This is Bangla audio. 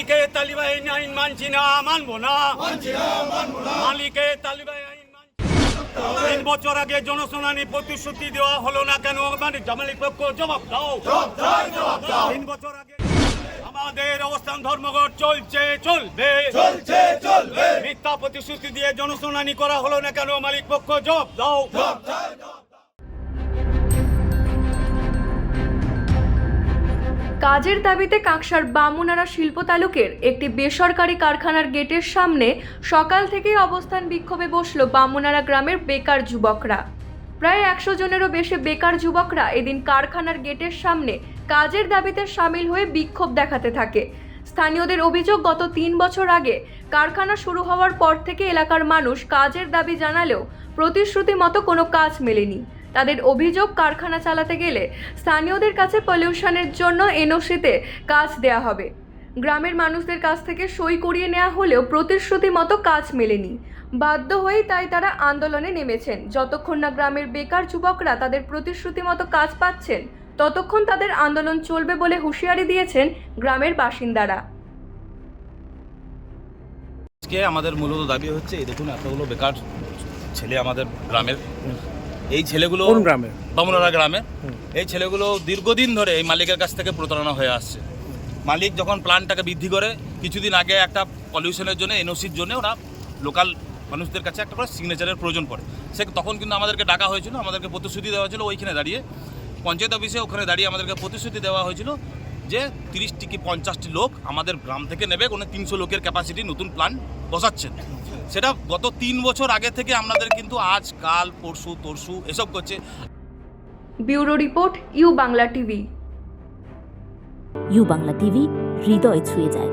মালিকের তালিবাহীন আইন মানছি না মানবো না। মালিকের তালিবাহীন আইন তিন বছর আগে জনশুনানি প্রতিশ্রুতি দেওয়া হলো না কেন? মানে জামালিক পক্ষ জবাব দাও। তিন বছর আগে আমাদের অবস্থান ধর্মঘট চলছে চলবে। চলছে চলবে। মিথ্যা প্রতিশ্রুতি দিয়ে জনশুনানি করা হলো না কেন? মালিক পক্ষ জবাব দাও। কাজের দাবিতে কাঁকসার বামুনারা শিল্প তালুকের একটি বেসরকারি কারখানার গেটের সামনে সকাল থেকেই অবস্থান বিক্ষোভে বসল বামুনারা গ্রামের বেকার যুবকরা। প্রায় একশো জনেরও বেশি বেকার যুবকরা এদিন কারখানার গেটের সামনে কাজের দাবিতে সামিল হয়ে বিক্ষোভ দেখাতে থাকে। স্থানীয়দের অভিযোগ, গত তিন বছর আগে কারখানা শুরু হওয়ার পর থেকে এলাকার মানুষ কাজের দাবি জানালেও প্রতিশ্রুতি মতো কোনো কাজ মেলেনি। তাদের অভিযোগ কারখানা চালাতে গেলে স্থানীয়দের কাছে পলিউশনের জন্য এনওসিতে কাজ দেয়া হবে। গ্রামের মানুষদের কাছ থেকে সই করিয়ে নেওয়া হলেও প্রতিশ্রুতি মতো কাজ মেলেনি। বাধ্য হয়েই তাই তারা আন্দোলনে নেমেছেন। যতক্ষণ না গ্রামের বেকার যুবকরা তাদের প্রতিশ্রুতি মতো কাজ পাচ্ছেন, ততক্ষণ তাদের আন্দোলন চলবে বলে হুঁশিয়ারি দিয়েছেন গ্রামের বাসিন্দারা। আজকে আমাদের মূলত দাবি হচ্ছে, এই দেখুন এতগুলো বেকার ছেলে আমাদের গ্রামের এই ছেলেগুলো গ্রামে? বামুনারা গ্রামে। এই ছেলেগুলো দীর্ঘদিন ধরে এই মালিকের কাছ থেকে প্রতারণা হয়ে আসছে। মালিক যখন প্ল্যানটাকে বৃদ্ধি করে কিছুদিন আগে একটা পলিউশনের জন্য এনওসির জন্য ওরা লোকাল মানুষদের কাছে একটা করে সিগনেচারের প্রয়োজন পড়ে। সে তখন কিন্তু আমাদেরকে ডাকা হয়েছিল আমাদেরকে প্রতিশ্রুতি দেওয়া হয়েছিল ওইখানে দাঁড়িয়ে। পঞ্চায়েত অফিসে ওখানে দাঁড়িয়ে আমাদেরকে প্রতিশ্রুতি দেওয়া হয়েছিল যে তিরিশটি কি পঞ্চাশটি লোক আমাদের গ্রাম থেকে নেবে কোনো তিনশো লোকের ক্যাপাসিটি নতুন প্ল্যান বসাচ্ছেন। সেটা গত তিন বছর আগে থেকে আমাদের কিন্তু আজ কাল পরশু তরশু এসব করছে। Bureau report U Bangla TV. U Bangla TV হৃদয় ছুঁয়ে যায়।